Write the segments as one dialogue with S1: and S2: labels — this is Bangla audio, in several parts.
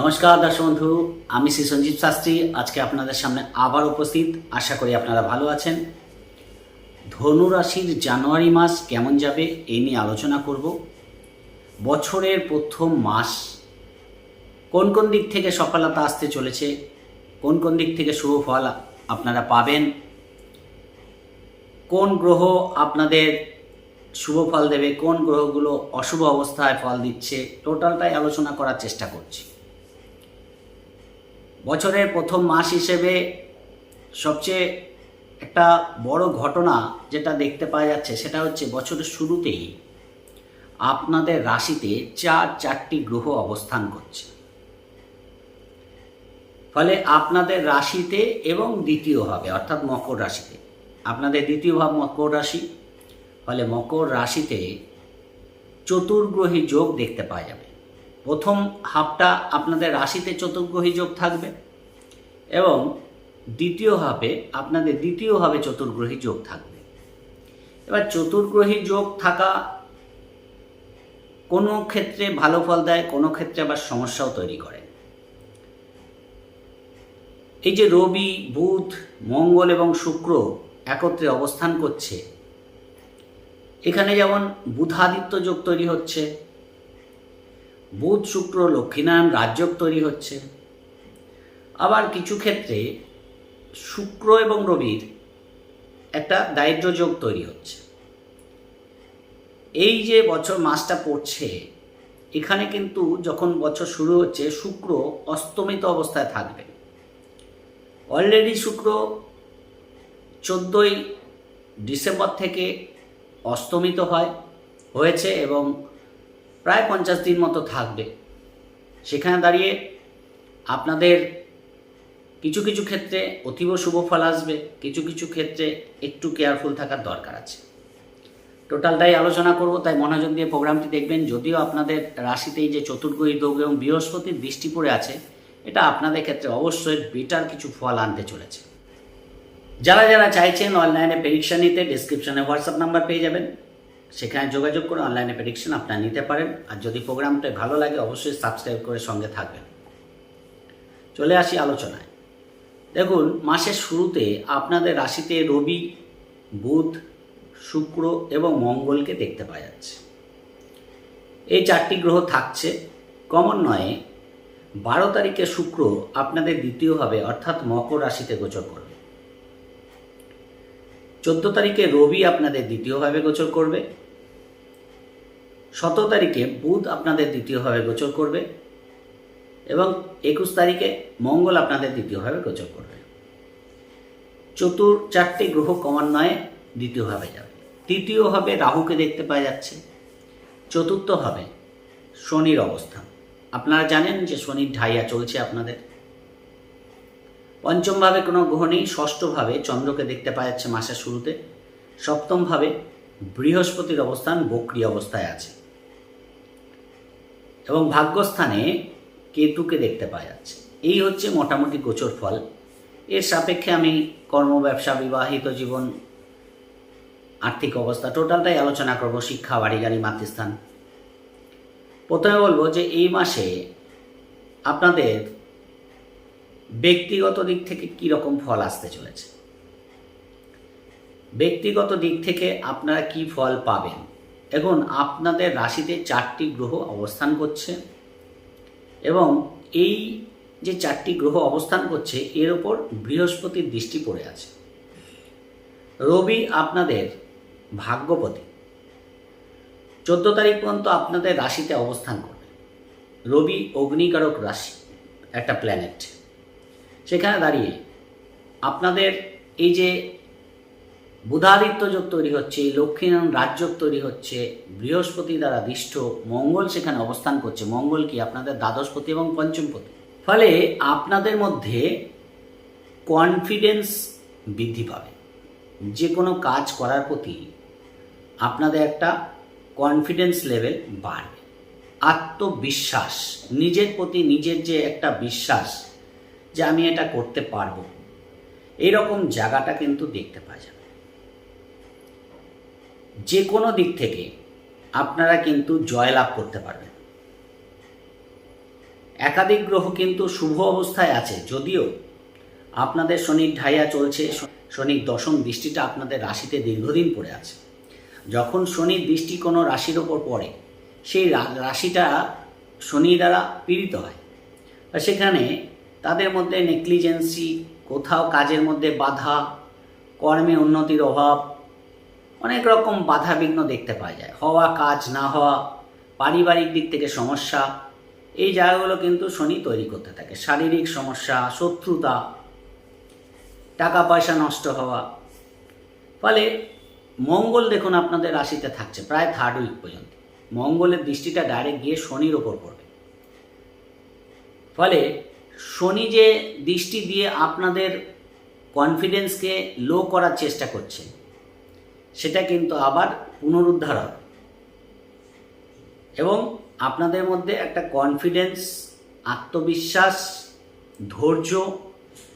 S1: নমস্কার দর্শক বন্ধু, আমি শ্রী সঞ্জীব শাস্ত্রী। আজকে আপনাদের সামনে আবার উপস্থিত। আশা করি আপনারা ভালো আছেন। ধনু রাশির জানুয়ারি মাস কেমন যাবে এই নিয়ে আলোচনা করব। বছরের প্রথম মাস কোন কোন দিক থেকে সফলতা আসতে চলেছে, কোন কোন দিক থেকে শুভ ফল আপনারা পাবেন, কোন গ্রহ আপনাদের শুভ ফল দেবে, কোন গ্রহগুলো অশুভ অবস্থায় ফল দিচ্ছে, টোটালটাই আলোচনা করার চেষ্টা করছি। বছরের প্রথম মাস হিসেবে সবচেয়ে একটা বড় ঘটনা যেটা দেখতে পাওয়া যাচ্ছে, সেটা হচ্ছে বছরের শুরুতেই আপনাদের রাশিতে চার, চারটি গ্রহ অবস্থান করছে। ফলে আপনাদের রাশিতে এবং দ্বিতীয় ভাবে, অর্থাৎ মকর রাশিতে। আপনাদের দ্বিতীয় ভাব মকর রাশি, ফলে মকর রাশিতে চতুর্গ্রহী যোগ দেখতে পাওয়া যাবে। প্রথম হাফটা আপনাদের রাশিতে চতুর্গ্রহী যোগ থাকবে এবং দ্বিতীয় হাফে আপনাদের দ্বিতীয়ভাবে চতুর্গ্রহী যোগ থাকবে। এবার চতুর্গ্রহী যোগ থাকা কোনো ক্ষেত্রে ভালো ফল দেয়, কোনো ক্ষেত্রে আবার সমস্যাও তৈরি করে। এই যে রবি, বুধ, মঙ্গল এবং শুক্র একত্রে অবস্থান করছে, এখানে যেমন বুধাদিত্য যোগ তৈরি হচ্ছে বুধ, শুক্র, লক্ষ্মীনারায়ণ রাজযোগ তৈরি হচ্ছে। আবার কিছু ক্ষেত্রে শুক্র এবং রবির একটা দারিদ্র যোগ তৈরি হচ্ছে। এই যে বছর মাসটা পড়ছে, এখানে কিন্তু যখন বছর শুরু হচ্ছে, শুক্র অস্তমিত অবস্থায় থাকবে। অলরেডি শুক্র চোদ্দোই ডিসেম্বর থেকে অস্তমিত হয়, হয়েছে এবং প্রায় পঞ্চাশ দিন মতো থাকবে। সেখানে দাঁড়িয়ে আপনাদের কিছু কিছু ক্ষেত্রে অতীব শুভ ফল আসবে, কিছু কিছু ক্ষেত্রে একটু কেয়ারফুল থাকার দরকার আছে। টোটালটাই আলোচনা করব, তাই মনোযোগ দিয়ে প্রোগ্রামটি দেখবেন। যদিও আপনাদের রাশিতেই যে চতুর্গ্রহী যোগ এবং বৃহস্পতির দৃষ্টি পড়ে আছে, এটা আপনাদের ক্ষেত্রে অবশ্যই বেটার কিছু ফল আনতে চলেছে। যারা যারা চাইছেন অনলাইনে প্রেডিকশন নিতে ডিসক্রিপশনে হোয়াটসঅ্যাপ নাম্বার পেয়ে যাবেন। সেখানে যোগাযোগ করে অনলাইনে প্রেডিকশন আপনারা নিতে পারেন। আর যদি প্রোগ্রামটা ভালো লাগে, অবশ্যই সাবস্ক্রাইব করে সঙ্গে থাকবেন। চলে আসি আলোচনায়। দেখুন, মাসের শুরুতে আপনাদের রাশিতে রবি, বুধ, শুক্র এবং মঙ্গলকে দেখতে পাওয়া যাচ্ছে। এই চারটি গ্রহ থাকছে। কমন নয়, বারো তারিখে শুক্র আপনাদের দ্বিতীয়ভাবে অর্থাৎ মকর রাশিতে গোচর করবে। চোদ্দ তারিখে রবি আপনাদের দ্বিতীয়ভাবে গোচর করবে। সতেরো তারিখে বুধ আপনাদের দ্বিতীয়ভাবে গোচর করবে এবং একুশ তারিখে মঙ্গল আপনাদের দ্বিতীয়ভাবে গোচর করবে। চতুর চারটি গ্রহ ক্রমান্বয়ে দ্বিতীয়ভাবে যাবে। তৃতীয়ভাবে রাহুকে দেখতে পাওয়া যাচ্ছে। চতুর্থভাবে শনির অবস্থান। আপনারা জানেন যে শনির ঢাইয়া চলছে আপনাদের। পঞ্চমভাবে কোনো গ্রহ নেই ষষ্ঠভাবে চন্দ্রকে দেখতে পাওয়া যাচ্ছে মাসের শুরুতে। সপ্তমভাবে বৃহস্পতির অবস্থান বক্রি অবস্থায় আছে। এবং ভাগ্যস্থানে কেতুকে দেখতে পাওয়া যাচ্ছে। এই হচ্ছে মোটামুটি গোচর ফল। এর সাপেক্ষে আমি কর্ম, ব্যবসা বিবাহিত জীবন আর্থিক অবস্থা, টোটালটাই আলোচনা করব শিক্ষা বাড়ি গাড়ি মাতৃস্থান। প্রথমে বলব যে এই মাসে আপনাদের ব্যক্তিগত দিক থেকে কী রকম ফল আসতে চলেছে? ব্যক্তিগত দিক থেকে আপনারা কি ফল পাবেন? এখন আপনাদের রাশিতে চারটি গ্রহ অবস্থান করছে এবং এই যে চারটি গ্রহ অবস্থান করছে, এর ওপর বৃহস্পতির দৃষ্টি পড়ে আছে। রবি আপনাদের ভাগ্যপতি। চোদ্দ তারিখ পর্যন্ত আপনাদের রাশিতে অবস্থান করবে। রবি অগ্নিকারক রাশি, একটা প্ল্যানেট সেখানে দাঁড়িয়ে আপনাদের এই যে বুধাদিত্য যোগ তৈরি হচ্ছে, লক্ষ্মীনারায়ণ রাজযোগ তৈরি হচ্ছে, বৃহস্পতি দ্বারা দৃষ্ট, মঙ্গল সেখানে অবস্থান করছে। মঙ্গল কি? আপনাদের দ্বাদশপতি এবং পঞ্চমপতি। ফলে আপনাদের মধ্যে কনফিডেন্স বৃদ্ধি পাবে। যে কোনো কাজ করার প্রতি আপনাদের একটা কনফিডেন্স লেভেল বাড়বে। আত্মবিশ্বাস, নিজের প্রতি নিজের যে একটা বিশ্বাস যে আমি এটা করতে পারব। এইরকম জায়গাটা কিন্তু দেখতে পাওয়া যাবে। যে কোনো দিক থেকে আপনারা কিন্তু জয়লাভ করতে পারবেন। একাধিক গ্রহ কিন্তু শুভ অবস্থায় আছে, যদিও আপনাদের শনির ঢাইয়া চলছে, শনির দশম দৃষ্টিটা আপনাদের রাশিতে দীর্ঘদিন পড়ে আছে। যখন শনির দৃষ্টি কোনো রাশির ওপর পড়ে, সেই রাশিটা শনি দ্বারা পীড়িত হয়। সেখানে তাদের মধ্যে নেগলিজেন্সি, কোথাও কাজের মধ্যে বাধা, কর্মে উন্নতির অভাব অনেক রকম বাধা বিঘ্ন দেখতে পাওয়া যায়। হওয়া কাজ না হওয়া, পারিবারিক দিক থেকে সমস্যা, এই জায়গাগুলো কিন্তু শনি তৈরি করতে থাকে। শারীরিক সমস্যা, শত্রুতা টাকা পয়সা নষ্ট হওয়া। ফলে মঙ্গল দেখুন আপনাদের রাশিতে থাকছে, প্রায় থার্ড উইক পর্যন্ত। মঙ্গলের দৃষ্টিটা ডাইরেক্ট গিয়ে শনির ওপর পড়বে। ফলে শনি যে দৃষ্টি দিয়ে আপনাদের কনফিডেন্সকে লো করার চেষ্টা করছে সেটা কিন্তু আবার পুনরুদ্ধার হবে। এবং আপনাদের মধ্যে একটা কনফিডেন্স আত্মবিশ্বাস, ধৈর্য,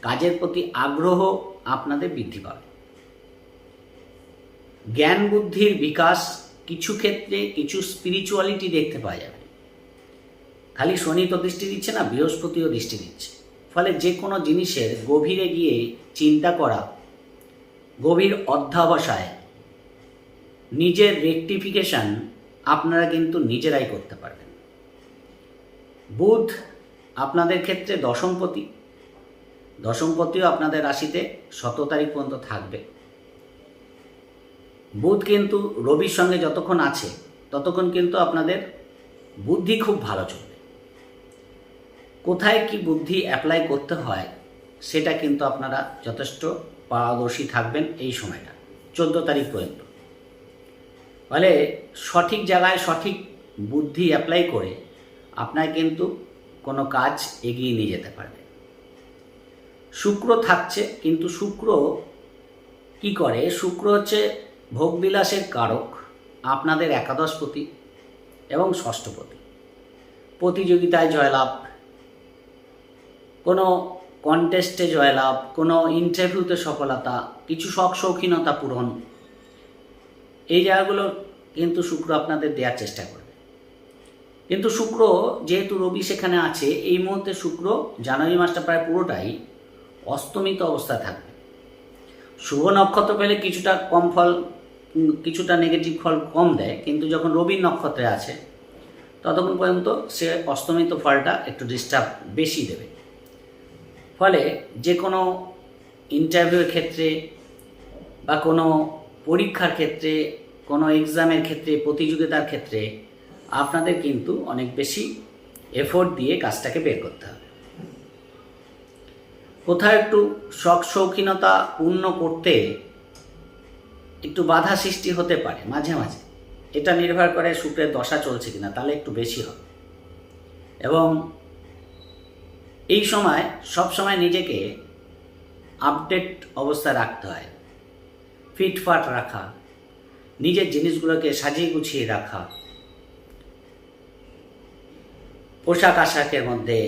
S1: কাজের প্রতি আগ্রহ আপনাদের বৃদ্ধি পাবে। জ্ঞান বুদ্ধির বিকাশ কিছু ক্ষেত্রে কিছু স্পিরিচুয়ালিটি দেখতে পাওয়া যাবে। খালি শনি তো দৃষ্টি দিচ্ছে না, বৃহস্পতিও দৃষ্টি দিচ্ছে। ফলে যে কোনো জিনিসের গভীরে গিয়ে চিন্তা করা, গভীর অধ্যাবসায় নিজের রেকটিফিকেশন আপনারা কিন্তু নিজেরাই করতে পারবেন। বুধ আপনাদের ক্ষেত্রে দশমপতি দশমপতিও আপনাদের রাশিতে শত তারিখ পর্যন্ত থাকবে। বুধ কিন্তু রবির সঙ্গে যতক্ষণ আছে, ততক্ষণ কিন্তু আপনাদের বুদ্ধি খুব ভালো চলবে। কোথায় কি বুদ্ধি অ্যাপ্লাই করতে হয়, সেটা কিন্তু আপনারা যথেষ্ট পারদর্শী থাকবেন এই সময়টা, চোদ্দ তারিখ পর্যন্ত। ফলে সঠিক জায়গায় সঠিক বুদ্ধি অ্যাপ্লাই করে আপনার কিন্তু কোনো কাজ এগিয়ে নিয়ে যেতে পারবে। শুক্র থাকছে, কিন্তু শুক্র কি করে? শুক্র হচ্ছে ভোগবিলাসের কারক, আপনাদের একাদশপতি এবং ষষ্ঠপতি প্রতিযোগিতায় জয়লাভ, কোনো কন্টেস্টে জয়লাভ, কোনো ইন্টারভিউতে সফলতা, কিছু শখ শৌখিনতা পূরণ এই জায়গাগুলো কিন্তু শুক্র আপনাদের দেওয়ার চেষ্টা করবে। কিন্তু শুক্র যেহেতু রবি সেখানে আছে, এই মুহূর্তে শুক্র জানুয়ারি মাসটা প্রায় পুরোটাই অস্তমিত অবস্থায় থাকবে। শুভ নক্ষত্র পেলে কিছুটা কম ফল, কিছুটা নেগেটিভ ফল কম দেয়, কিন্তু যখন রবির নক্ষত্রে আছে, ততক্ষণ পর্যন্ত সে অস্তমিত ফলটা একটু ডিস্টার্ব বেশি দেবে। ফলে যে কোনো ইন্টারভিউয়ের ক্ষেত্রে বা কোনো পরীক্ষার ক্ষেত্রে, কোনো এক্সামের ক্ষেত্রে, প্রতিযোগিতার ক্ষেত্রে আপনাদের কিন্তু অনেক বেশি এফোর্ট দিয়ে কাজটাকে বের করতে হবে। কোথাও একটু শখ শৌখিনতা পূর্ণ করতে একটু বাধা সৃষ্টি হতে পারে মাঝে মাঝে। এটা নির্ভর করে শুক্রের দশা চলছে কিনা, তাহলে একটু বেশি হবে। এবং এই সময় সব সময় নিজেকে আপডেট অবস্থায় রাখতে হয়। ফিটফাট রাখা, নিজের জিনিসগুলোকে সাজিয়ে গুছিয়ে রাখা, পোশাক আশাকের মধ্যে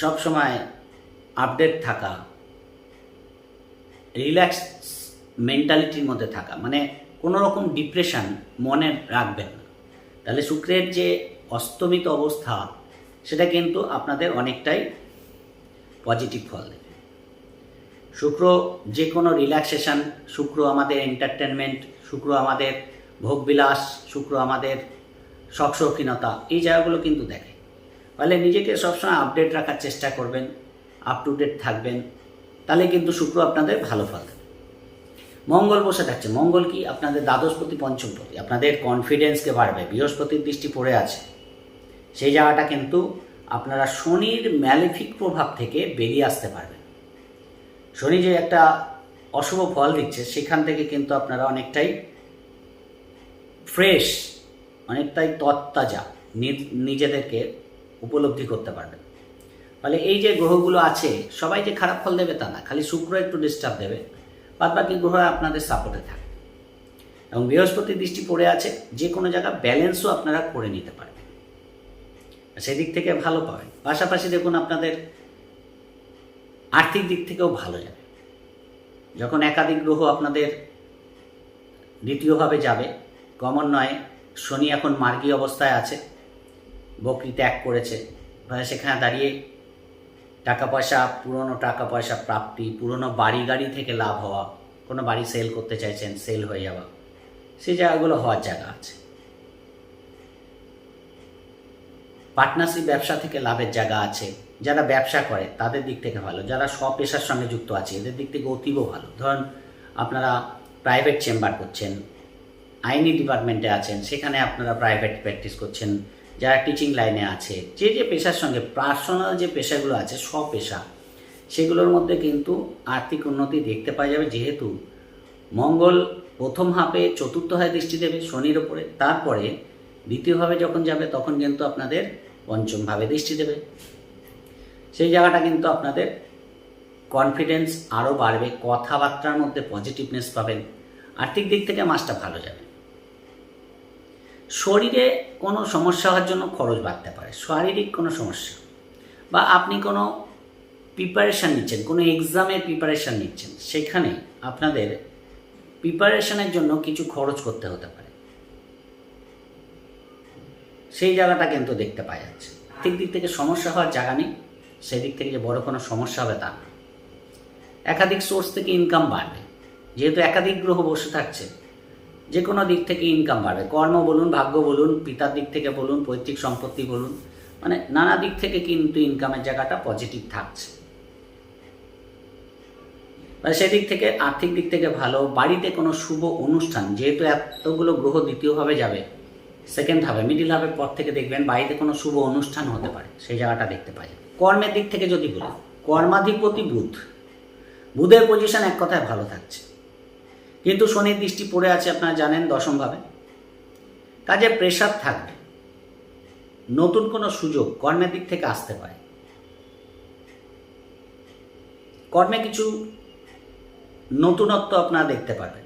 S1: সবসময় আপডেট থাকা রিল্যাক্স মেন্টালিটির মধ্যে থাকা মানে কোনো রকম ডিপ্রেশন মনে রাখবেন না। তাহলে শুক্রের যে অস্তমিত অবস্থা, সেটা কিন্তু আপনাদের অনেকটাই পজিটিভ ফল দেবে। শুক্র যে কোনো রিল্যাক্সেশন শুক্র আমাদের এন্টারটেনমেন্ট শুক্র আমাদের ভোগবিলাস, শুক্র আমাদের শৌখিনতা এই জায়গাগুলো কিন্তু দেখে। ফলে নিজেকে সবসময় আপডেট রাখার চেষ্টা করবেন আপ টু ডেট থাকবেন, তাহলে কিন্তু শুক্র আপনাদের ভালো ফল দেবে। মঙ্গল বসে থাকছে। মঙ্গল কি? আপনাদের দ্বাদশপতি পঞ্চমপতি আপনাদের কনফিডেন্সকে বাড়বে। বৃহস্পতির দৃষ্টি পড়ে আছে। সেই জায়গাটা কিন্তু আপনারা শনির ম্যালিফিক প্রভাব থেকে বেরিয়ে আসতে পারবেন। শনি যে একটা অশুভ ফল দিচ্ছে, সেখান থেকে কিন্তু আপনারা অনেকটাই ফ্রেশ অনেকটাই তত্তাজা নিজেদেরকে উপলব্ধি করতে পারবেন। ফলে এই যে গ্রহগুলো আছে, সবাই যে খারাপ ফল দেবে তা না, খালি শুক্র একটু ডিস্টার্ব দেবে বাদ বাকি গ্রহ আপনাদের সাপোর্টে থাকবে। এবং বৃহস্পতি দৃষ্টি পড়ে আছে, যে কোনো জায়গা ব্যালেন্সও আপনারা করে নিতে পারবেন। সেদিক থেকে ভালো পাবেন। পাশাপাশি দেখুন আপনাদের আর্থিক দিক থেকেও ভালো যাবে। যখন একাধিক গ্রহ আপনাদের দ্বিতীয়ভাবে যাবে, ক্রমান্বয়ে শনি এখন মার্গী অবস্থায় আছে, বকরি ত্যাগ করেছে সেখানে দাঁড়িয়ে টাকা পয়সা পুরনো টাকা পয়সা প্রাপ্তি, পুরনো বাড়ি গাড়ি থেকে লাভ হওয়া, কোনো বাড়ি সেল করতে চাইছেন সেল হয়ে যাওয়া সেই জায়গাগুলো হওয়ার জায়গা আছে। পার্টনারশিপ ব্যবসা থেকে লাভের জায়গা আছে যারা ব্যবসা করে, তাদের দিক থেকে ভালো। যারা স্বপেশার সঙ্গে যুক্ত আছে, এদের দিক থেকে অতীব ভালো। ধরুন, আপনারা প্রাইভেট চেম্বার করছেন, আইনি ডিপার্টমেন্টে আছেন, সেখানে আপনারা প্রাইভেট প্র্যাকটিস করছেন, যারা টিচিং লাইনে আছে, যে যে পেশার সঙ্গে পার্সোনাল যে পেশাগুলো আছে, স্বপেশা, সেগুলোর মধ্যে কিন্তু আর্থিক উন্নতি দেখতে পাওয়া যাবে, যেহেতু মঙ্গল প্রথম হাফে, চতুর্থ হায় দৃষ্টি দেবে শনির ওপরে। তারপরে দ্বিতীয়ভাবে যখন যাবে, তখন কিন্তু আপনাদের পঞ্চমভাবে দৃষ্টি দেবে। সেই জায়গাটা কিন্তু আপনাদের কনফিডেন্স আরও বাড়বে, কথাবার্তার মধ্যে পজিটিভনেস পাবেন আর্থিক দিক থেকে মাসটা ভালো যাবে। শরীরে কোনো সমস্যা হওয়ার জন্য খরচ বাড়তে পারে, শারীরিক কোনো সমস্যা। বা আপনি কোনো প্রিপারেশান নিচ্ছেন, কোনো এক্সামের প্রিপারেশান নিচ্ছেন, সেখানে আপনাদের প্রিপারেশানের জন্য কিছু খরচ করতে হতে পারে। সেই জায়গাটা কিন্তু দেখতে পাওয়া যাচ্ছে। আর্থিক দিক থেকে সমস্যা হওয়ার জায়গা নেই। সেই দিক থেকে যে বড় কোনো সমস্যা হবে তা না। একাধিক সোর্স থেকে ইনকাম বাড়বে। যেহেতু একাধিক গ্রহ বসে থাকছে যে কোনো দিক থেকে ইনকাম বাড়বে। কর্ম বলুন, ভাগ্য বলুন, পিতার দিক থেকে বলুন, পৈতৃক সম্পত্তি বলুন মানে নানা দিক থেকে কিন্তু ইনকামের জায়গাটা পজিটিভ থাকছে। মানে সেদিক থেকে আর্থিক দিক থেকে ভালো, বাড়িতে কোনো শুভ অনুষ্ঠান, যেহেতু এতগুলো গ্রহ দ্বিতীয়ভাবে যাবে সেকেন্ড হবে মিডিল হাফের পর থেকে দেখবেন বাড়িতে কোনো শুভ অনুষ্ঠান হতে পারে, সেই জায়গাটা দেখতে যাবে কর্মের দিক থেকে যদি বলি, কর্মাধিপতি বুধ। বুধের পজিশন এক কথায় ভালো থাকছে। কিন্তু শনির দৃষ্টি পড়ে আছে আপনারা জানেন দশমভাবে। কাজে প্রেশার থাকবে। নতুন কোনো সুযোগ কর্মের দিক থেকে আসতে পারে। কর্মে কিছু নতুনত্ব আপনারা দেখতে পাবেন।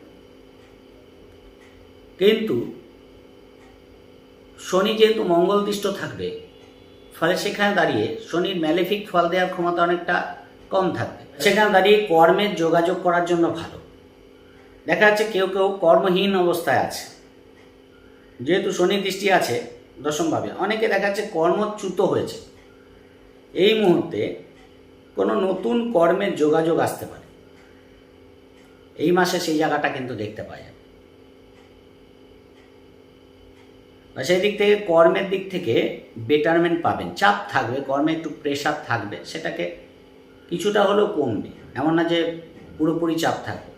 S1: কিন্তু শনি যেহেতু মঙ্গল দৃষ্ট থাকবে ফলে সেখানে দাঁড়িয়ে শনির ম্যালিফিক ফল দেওয়ার ক্ষমতা অনেকটা কম থাকবে। সেখানে দাঁড়িয়ে কর্মের যোগাযোগ করার জন্য ভালো। দেখা যাচ্ছে কেউ কেউ কর্মহীন অবস্থায় আছে। যেহেতু শনি দৃষ্টি আছে দশমভাবে অনেকে দেখা যাচ্ছে কর্মচ্যুত হয়েছে। এই মুহূর্তে কোনো নতুন কর্মের যোগাযোগ আসতে পারে। এই মাসে সেই জায়গাটা কিন্তু দেখতে পাওয়া যাবে বা সেই দিক থেকে কর্মের দিক থেকে বেটারমেন্ট পাবেন। চাপ থাকবে, কর্মে একটু প্রেশার থাকবে। সেটাকে কিছুটা হলেও কমবে। এমন না যে পুরোপুরি চাপ থাকবে।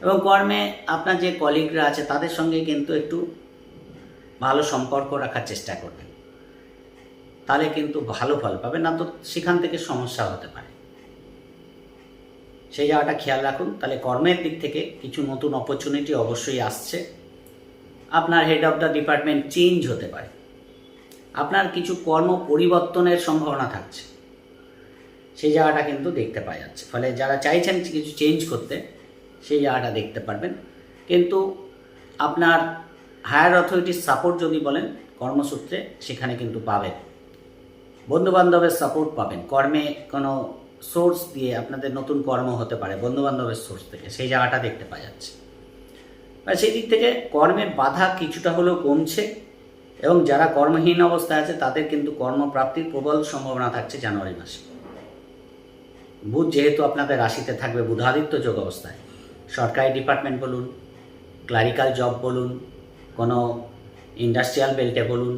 S1: এবং কর্মে আপনার যে কলিগরা আছে, তাদের সঙ্গে কিন্তু একটু ভালো সম্পর্ক রাখার চেষ্টা করবেন। তাহলে কিন্তু ভালো ফল পাবেন। না তো সেখান থেকে সমস্যা হতে পারে। সেই জায়গাটা খেয়াল রাখুন। তাহলে কর্মের দিক থেকে কিছু নতুন অপরচুনিটি অবশ্যই আসছে। আপনার head of the department change হতে পারে। আপনার কিছু কর্ম পরিবর্তনের সম্ভাবনা থাকছে। সেই জায়গাটা কিন্তু দেখতে পাওয়া যাচ্ছে। ফলে যারা চাইছেন কিছু চেঞ্জ করতে, সেই জায়গাটা দেখতে পারবেন। কিন্তু আপনার হায়ার অথরিটির সাপোর্ট যদি বলেন, কর্মসূত্রে সেখানে কিন্তু পাবেন। বন্ধুবান্ধবের সাপোর্ট পাবেন। কর্মে কোনো সোর্স দিয়ে আপনাদের নতুন কর্ম হতে পারে, বন্ধুবান্ধবের সোর্স থেকে। সেই জায়গাটা দেখতে পাওয়া যাচ্ছে। আর সেই দিক থেকে কর্মের বাধা কিছুটা হলেও কমছে এবং যারা কর্মহীন অবস্থায় আছে, তাদের কিন্তু কর্মপ্রাপ্তির প্রবল সম্ভাবনা থাকছে জানুয়ারি মাসে। বুধ যেহেতু আপনাদের রাশিতে থাকবে বুধাদিত্য যোগ অবস্থায়। সরকারি ডিপার্টমেন্ট বলুন, ক্লারিক্যাল জব বলুন, কোনো ইন্ডাস্ট্রিয়াল বেল্টে বলুন,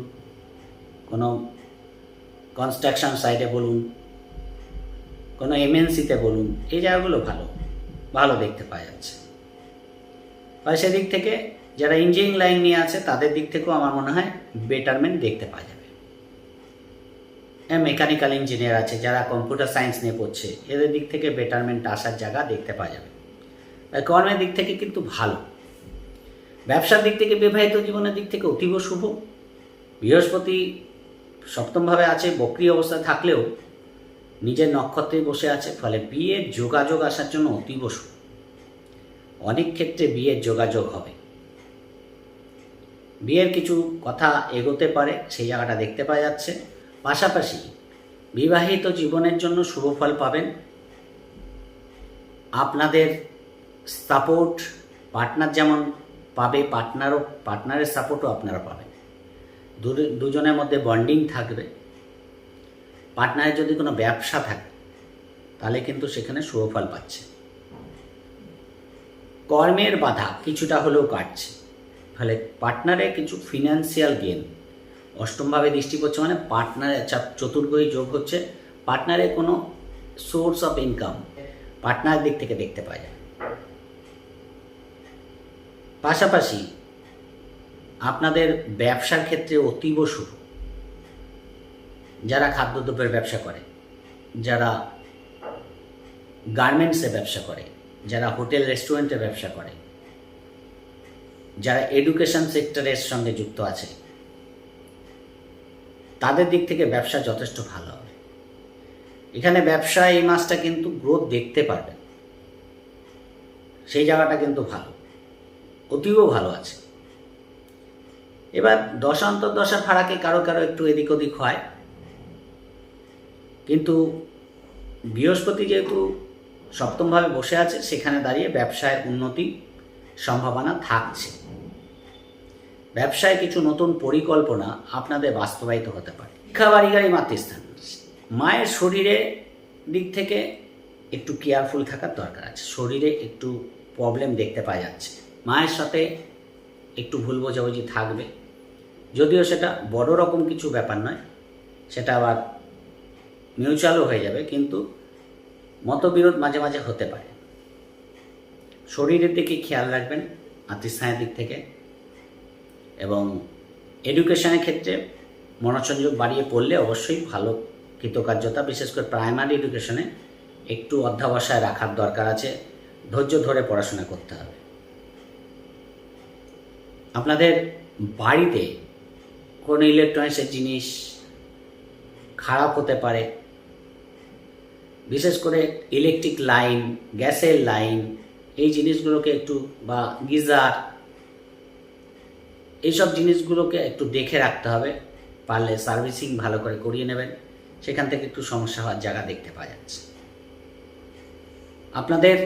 S1: কোনো কনস্ট্রাকশন সাইটে বলুন, কোনো এমএনসিতে বলুন, এই জায়গাগুলো ভালো ভালো দেখতে পাওয়া যাচ্ছে। আর সেদিক থেকে যারা ইঞ্জিনিয়ারিং লাইন নিয়ে আছে, তাদের দিক থেকেও আমার মনে হয় বেটারমেন্ট দেখতে পাওয়া যাবে। হ্যাঁ মেকানিক্যাল ইঞ্জিনিয়ার আছে, যারা কম্পিউটার সায়েন্স নিয়ে পড়ছে, এদের দিক থেকে বেটারমেন্ট আসার জায়গা দেখতে পাওয়া যাবে। কর্মের দিক থেকে কিন্তু ভালো। ব্যবসার দিক থেকে বিবাহিত জীবনের দিক থেকে অতীব শুভ। বৃহস্পতি সপ্তমভাবে আছে, বক্রি অবস্থায় থাকলেও নিজের নক্ষত্রে বসে আছে, ফলে বিয়ের যোগাযোগ আসার জন্য অতীব শুভ। অনেক ক্ষেত্রে বিয়ের যোগাযোগ হবে। বিয়ের কিছু কথা এগোতে পারে, সেই জায়গাটা দেখতে পাওয়া যাচ্ছে। পাশাপাশি বিবাহিত জীবনের জন্য শুভ ফল পাবেন। আপনাদের সাপোর্ট, পার্টনার যেমন পাবে, পার্টনারও, পার্টনারের সাপোর্টও আপনারা পাবেন। দুজনের মধ্যে বন্ডিং থাকবে। পার্টনারের যদি কোনো ব্যবসা থাকে, তাহলে কিন্তু সেখানে শুভফল পাচ্ছে। কর্মের বাধা কিছুটা হলেও কাটছে। ফলে পার্টনারে কিছু ফিনান্সিয়াল গেন অষ্টমভাবে দৃষ্টি করছে মানে পার্টনারের চতুর্গ্রহী যোগ হচ্ছে, পার্টনারের কোনো সোর্স অফ ইনকাম পার্টনার দিক থেকে দেখতে পাওয়া যায়। পাশাপাশি আপনাদের ব্যবসার ক্ষেত্রে অতীব শুভ। যারা খাদ্যদ্রব্যের ব্যবসা করে, যারা গার্মেন্টসে ব্যবসা করে যারা হোটেল, রেস্টুরেন্টে ব্যবসা করে, যারা এডুকেশন সেক্টরের সঙ্গে যুক্ত আছে, তাদের দিক থেকে ব্যবসা যথেষ্ট ভালো হবে। এখানে ব্যবসা এই মাসটা কিন্তু গ্রোথ দেখতে পারবে সেই জায়গাটা কিন্তু ভালো অতীব ভালো আছে। এবার দশা ফারাকে কারও কারও একটু এদিক ওদিক হয়। কিন্তু বৃহস্পতি যেহেতু সপ্তমভাবে বসে আছে, সেখানে দাঁড়িয়ে ব্যবসায় উন্নতি সম্ভাবনা থাকছে। ব্যবসায় কিছু নতুন পরিকল্পনা আপনাদের বাস্তবায়িত হতে পারে। শিক্ষা বাড়িগাড়ি মাতৃস্থান। মায়ের শরীরে দিক থেকে একটু কেয়ারফুল থাকার দরকার আছে। শরীরে একটু প্রবলেম দেখতে পাওয়া যাচ্ছে। মায়ের সাথে একটু ভুল বোঝাবুঝি থাকবে। যদিও সেটা বড় রকম কিছু ব্যাপার নয়, সেটা আবার মিউচুয়ালও হয়ে যাবে, কিন্তু মতবিরোধ মাঝে মাঝে হতে পারে। শরীরের দিকে খেয়াল রাখবেন আত্মস্থানের দিক থেকে। এবং এডুকেশনের ক্ষেত্রে মনোসংযোগ বাড়িয়ে পড়লে অবশ্যই ভালো কৃতকার্যতা, বিশেষ করে প্রাইমারি এডুকেশনে একটু অধ্যাবসায় রাখার দরকার আছে। ধৈর্য ধরে পড়াশোনা করতে হবে। আপনাদের বাড়িতে কোনো ইলেকট্রনিক্সের জিনিস খারাপ হতে পারে বিশেষ করে ইলেকট্রিক লাইন গ্যাসের লাইন এই জিনিসগুলোকে একটু, বা গিজার, এইসব জিনিসগুলোকে একটু দেখে রাখতে হবে। পারলে সার্ভিসিং ভালো করে করিয়ে নেবেন। সেখান থেকে একটু সমস্যা হওয়ার জায়গা দেখতে পাওয়া যাচ্ছে। আপনাদের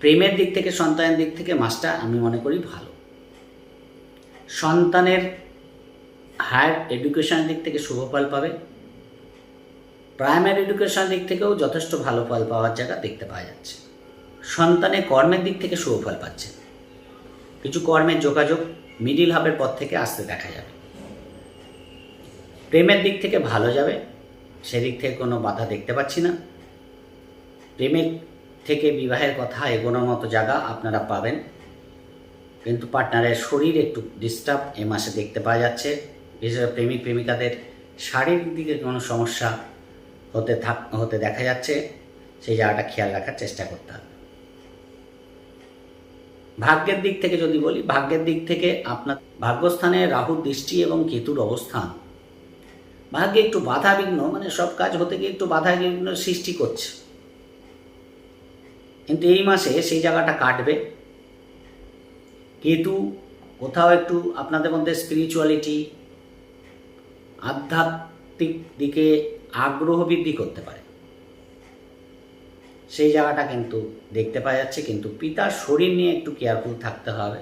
S1: প্রেমের দিক থেকে, সন্তানের দিক থেকে মাসটা আমি মনে করি ভালো। সন্তানের হায়ার এডুকেশনের দিক থেকে শুভ ফল পাবে। প্রাইমারি এডুকেশন দিক থেকেও যথেষ্ট ভালো ফল পাওয়ার জায়গা দেখতে পাওয়া যাচ্ছে। সন্তানের কর্মের দিক থেকে শুভ ফল পাচ্ছে। কিছু কর্মের যোগাযোগ মিডিল হাবের পর থেকে আসতে দেখা যাবে। প্রেমের দিক থেকে ভালো যাবে, সেদিক থেকে কোনো বাধা দেখতে পাচ্ছি না। প্রেমের থেকে বিবাহের কথা এগোনোর মতো জায়গা আপনারা পাবেন। কিন্তু পার্টনারের শরীর একটু ডিস্টার্ব এ মাসে দেখতে পাওয়া যাচ্ছে। বিশেষ প্রেমিক, প্রেমিকাদের শারীরিক দিকে কোনো সমস্যা হতে থাক, হতে দেখা যাচ্ছে, সেই জায়গাটা খেয়াল রাখার চেষ্টা করতে হবে। ভাগ্যের দিক থেকে যদি বলি, ভাগ্যের দিক থেকে আপনার ভাগ্যস্থানে রাহুর দৃষ্টি এবং কেতুর অবস্থান। ভাগ্যে একটু বাধা বিঘ্ন মানে সব কাজ হতে গিয়ে একটু বাধা বিঘ্ন সৃষ্টি করছে। কিন্তু এই মাসে সেই জায়গাটা কাটবে। কেতু, কোথাও একটু আপনাদের মধ্যে স্পিরিচুয়ালিটি আধ্যাত্মিক দিকে আগ্রহ বৃদ্ধি করতে পারে। সেই জায়গাটা কিন্তু দেখতে পাওয়া যাচ্ছে, কিন্তু পিতার শরীর নিয়ে একটু কেয়ারফুল থাকতে হবে।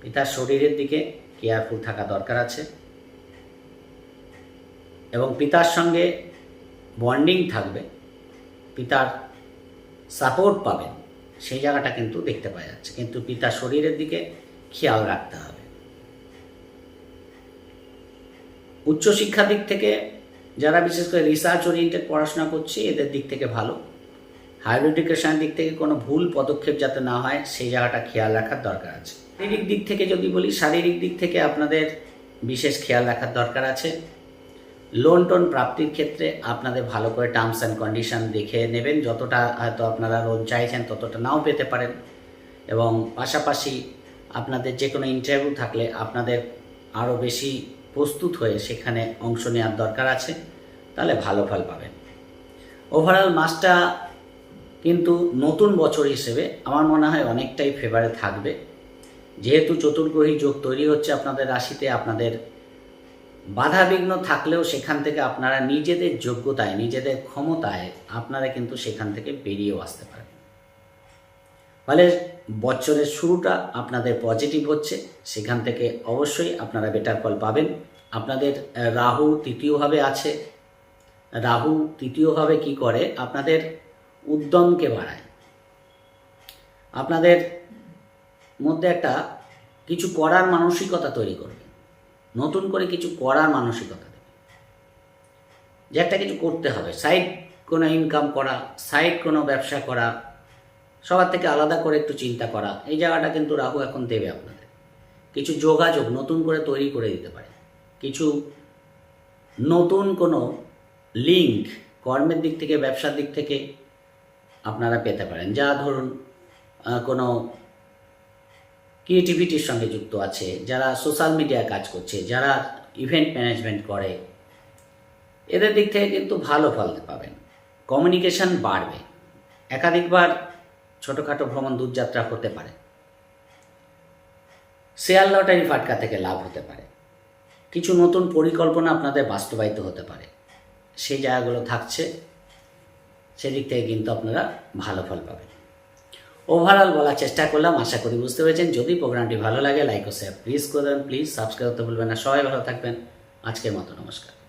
S1: পিতার শরীরের দিকে কেয়ারফুল থাকা দরকার আছে। এবং পিতার সঙ্গে বন্ডিং থাকবে, পিতার সাপোর্ট পাবেন সেই জায়গাটা কিন্তু দেখতে পাওয়া যাচ্ছে। কিন্তু পিতার শরীরের দিকে খেয়াল রাখতে হবে। উচ্চশিক্ষার দিক থেকে যারা বিশেষ করে রিসার্চ ওরিয়েন্টেড পড়াশোনা করছে, এদের দিক থেকে ভালো। হায়ার এডুকেশনের দিক থেকে কোনো ভুল পদক্ষেপ যাতে না হয়, সেই জায়গাটা খেয়াল রাখার দরকার আছে। শারীরিক দিক থেকে যদি বলি, শারীরিক দিক থেকে আপনাদের বিশেষ খেয়াল রাখার দরকার আছে। লোন টোন প্রাপ্তির ক্ষেত্রে আপনাদের ভালো করে টার্মস অ্যান্ড কন্ডিশন দেখে নেবেন, যতটা হয়তো আপনারা লোন চাইছেন, ততটা নাও পেতে পারেন। এবং পাশাপাশি আপনাদের যে কোনো ইন্টারভিউ থাকলে আপনাদের আরও বেশি প্রস্তুত হয়ে সেখানে অংশ নেওয়ার দরকার আছে, তাহলে ভালো ফল পাবেন। ওভারঅল মাসটা কিন্তু নতুন বছর হিসেবে আমার মনে হয় অনেকটাই ফেভারে থাকবে। যেহেতু চতুর্গ্রহী যোগ তৈরি হচ্ছে আপনাদের রাশিতে, আপনাদের বাধা বিঘ্ন থাকলেও সেখান থেকে আপনারা নিজেদের যোগ্যতায়, নিজেদের ক্ষমতায় আপনারা কিন্তু সেখান থেকে বেরিয়েও আসতে পারেন। ফলে বছরের শুরুটা আপনাদের পজিটিভ হচ্ছে, সেখান থেকে অবশ্যই আপনারা বেটার ফল পাবেন। আপনাদের রাহু তৃতীয়ভাবে আছে। রাহু তৃতীয়ভাবে কি করে? আপনাদের উদ্যমকে বাড়ায়। আপনাদের মধ্যে একটা কিছু করার মানসিকতা তৈরি করবে। নতুন করে কিছু করার মানসিকতা দেবে। যে একটা কিছু করতে হবে। সাইড কোনো ইনকাম করা সাইড কোনো ব্যবসা করা সবার থেকে আলাদা করে একটু চিন্তা করা। এই জায়গাটা কিন্তু রাহু এখন দেবে আপনাদের। কিছু যোগাযোগ নতুন করে তৈরি করে দিতে পারে। কিছু নতুন কোনো লিঙ্ক কর্মের দিক থেকে, ব্যবসার দিক থেকে আপনারা পেতে পারেন। যা ধরুন কোনো ক্রিয়েটিভিটির সঙ্গে যুক্ত আছে, যারা সোশ্যাল মিডিয়ায় কাজ করছে, যারা ইভেন্ট ম্যানেজমেন্ট করে, এদের দিক থেকে কিন্তু ভালো ফল পাবেন। কমিউনিকেশন বাড়বে। একাধিকবার ছোটোখাটো ভ্রমণ দূরযাত্রা হতে পারে। শেয়ার লটারি ফাটকা থেকে লাভ হতে পারে। কিছু নতুন পরিকল্পনা আপনাদের বাস্তবায়িত হতে পারে। সেই জায়গাগুলো থাকছে, সেদিক থেকে কিন্তু আপনারা ভালো ফল পাবেন। ওভারঅল বলার চেষ্টা করলাম, আশা করি বুঝতে পেরেছেন। যদি প্রোগ্রামটি ভালো লাগে লাইক ও শেয়ার প্লিজ করে দেবেন। প্লিজ সাবস্ক্রাইব করতে ভুলবেন না। সবাই ভালো থাকবেন। আজকের মতো নমস্কার।